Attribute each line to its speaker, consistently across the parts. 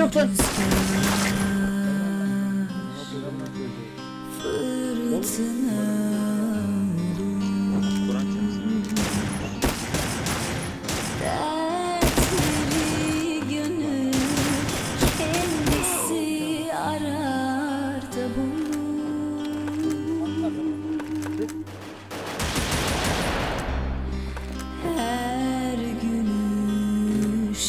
Speaker 1: Yok lan.
Speaker 2: Her gülüş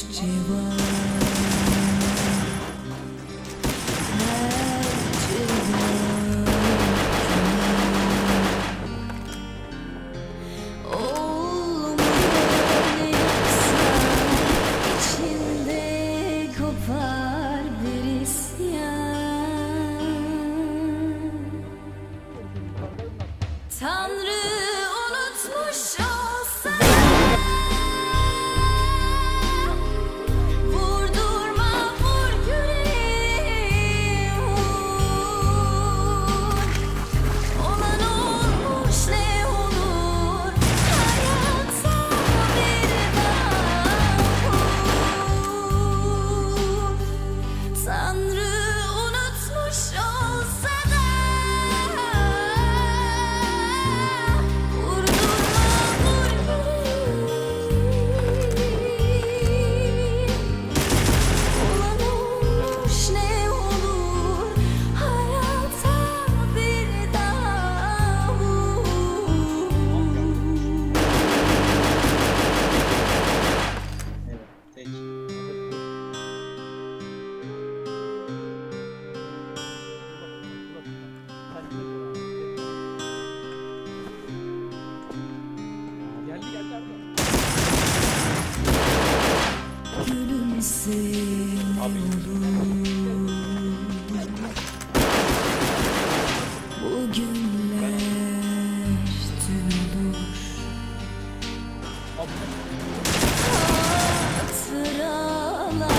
Speaker 2: Hatıralarla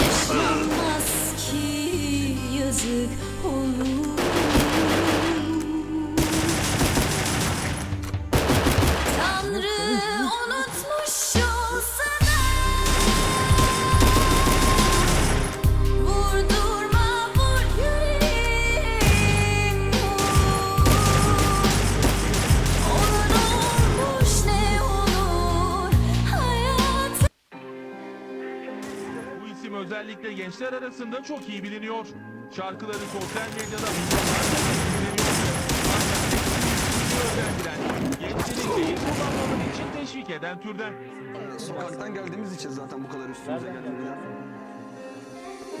Speaker 2: yaşanmaz ki yazık olur
Speaker 3: özellikle gençler arasında çok iyi biliniyor. Şarkıları sosyal medyada milyonlarca dinleniyor. Ancak özendiren, gençleri şehir kullanmaları için teşvik eden türden.
Speaker 4: Sokaktan geldiğimiz için zaten bu kadar üstümüze geldi ya.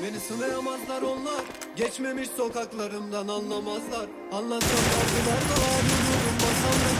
Speaker 5: Beni sınayamazlar onlar Geçmemiş sokaklarımdan anlamazlar Anlatsam yargılar da Yürüyorum masamdaki sakin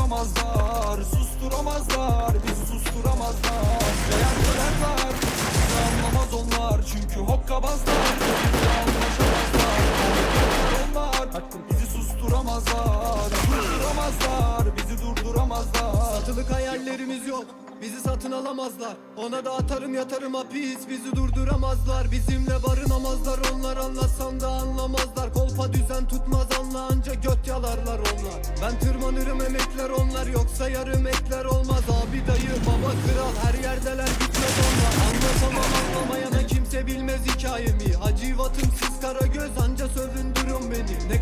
Speaker 4: Bizi durduramazlar Susturamazlar Bizi susturamazlar. Var Bizi anlamaz onlar Çünkü hokkabazlar anlaşamazlar onlar Bizi susturamazlar Durduramazlar Bizi durduramazlar.
Speaker 5: Satılık hayallerimiz yok Bizi satın alamazlar. Ona da atarım yatarım hapis Bizi durduramazlar. Bizimle barınamazlar Onlar anlatsam da anlamazlar Ben tırmanırım emekler onlar Yoksa yarım ekler olmaz. Abi dayı baba kral her yerdeler bitmez onlar. Anlatamam anlamayana kimse bilmez hikayemi. Hacivatımsız kara göz anca söv